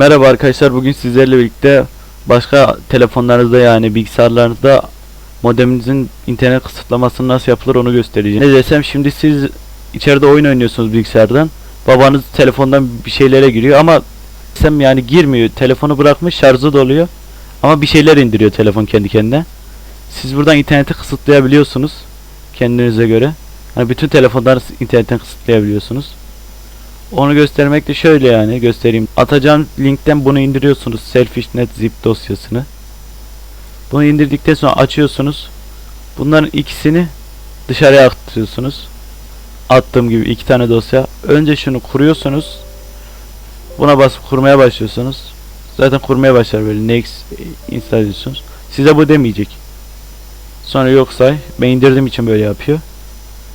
Merhaba arkadaşlar bugün sizlerle birlikte başka telefonlarınızda yani bilgisayarlarınızda modeminizin internet kısıtlamasını nasıl yapılır onu göstereceğim. Ne desem şimdi siz içeride oyun oynuyorsunuz bilgisayardan. Babanız telefondan bir şeylere giriyor ama desem yani girmiyor. Telefonu bırakmış şarjı doluyor. Ama bir şeyler indiriyor telefon kendi kendine. Siz buradan interneti kısıtlayabiliyorsunuz kendinize göre. Hani bütün telefonları internetten kısıtlayabiliyorsunuz. Onu göstermek de şöyle yani göstereyim. Atacağım linkten bunu indiriyorsunuz. Selfish.net zip dosyasını. Bunu indirdikten sonra açıyorsunuz. Bunların ikisini dışarıya aktarıyorsunuz. Attığım gibi iki tane dosya. Önce şunu kuruyorsunuz. Buna basıp kurmaya başlıyorsunuz. Zaten kurmaya başlar böyle next install ediyorsunuz. Size bu demeyecek. Sonra yok say. Ben indirdiğim için böyle yapıyor.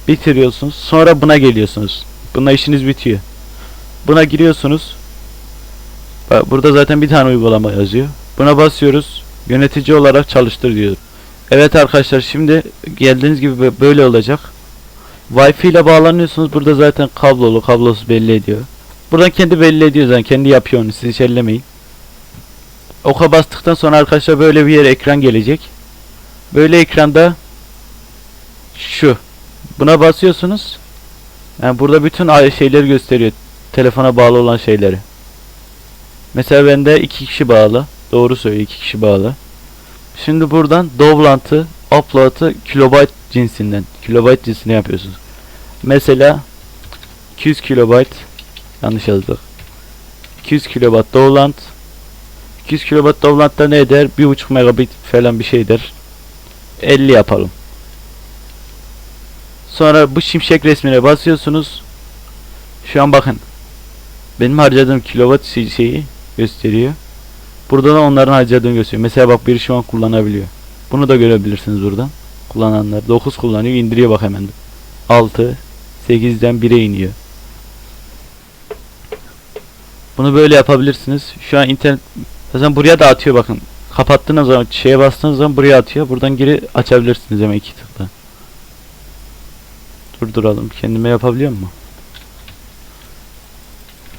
Bitiriyorsunuz. Sonra buna geliyorsunuz. Bununla işiniz bitiyor. Buna giriyorsunuz. Bak burada zaten bir tane uygulama yazıyor. Buna basıyoruz. Yönetici olarak çalıştır diyor. Evet arkadaşlar şimdi geldiğiniz gibi bö- böyle olacak. Wi-Fi ile bağlanıyorsunuz. Burada zaten kablolu, kablosuz belli ediyor. Buradan kendi belli ediyor zaten. Kendi yapıyor onu. Siz ellemeyin. Oka bastıktan sonra arkadaşlar böyle bir yere ekran gelecek. Böyle ekranda şu. Buna basıyorsunuz. Yani burada bütün şeyleri gösteriyor. Telefona bağlı olan şeyleri. Mesela bende iki kişi bağlı. Doğru söylüyor iki kişi bağlı. Şimdi buradan download'ı, upload'ı kilobayt cinsinden. Kilobayt cinsine yapıyorsunuz. Mesela 200 kilobayt yanlış yazdık. 200 kilobayt download 200 kilobayt download'da ne eder? 1.5 megabit falan bir şeydir. 50 yapalım. Sonra bu şimşek resmine basıyorsunuz. Şu an bakın. Benim harcadığım kilowatt şey- şeyi gösteriyor. Burada da onların harcadığını gösteriyor. Mesela bak biri şu an kullanabiliyor. Bunu da görebilirsiniz buradan. Kullananlar. 9 kullanıyor. indiriyor bak hemen. 6 8'den 1'e iniyor. Bunu böyle yapabilirsiniz. Şu an internet zaten buraya da atıyor bakın. Kapattığınız zaman şeye bastığınız zaman buraya atıyor. Buradan geri açabilirsiniz hemen iki tıkla. Durduralım. Kendime yapabiliyor mu?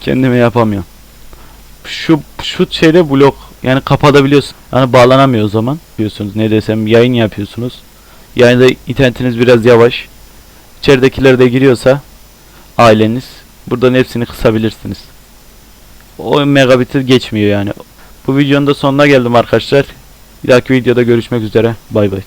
Kendime yapamıyorum. Şu şu şeyde blok yani kapatabiliyorsun. Yani bağlanamıyor o zaman diyorsunuz. Ne desem yayın yapıyorsunuz. Yayında internetiniz biraz yavaş. İçeridekiler de giriyorsa aileniz buradan hepsini kısabilirsiniz. O megabit'i geçmiyor yani. Bu videonun da sonuna geldim arkadaşlar. Bir dahaki videoda görüşmek üzere. Bay bay.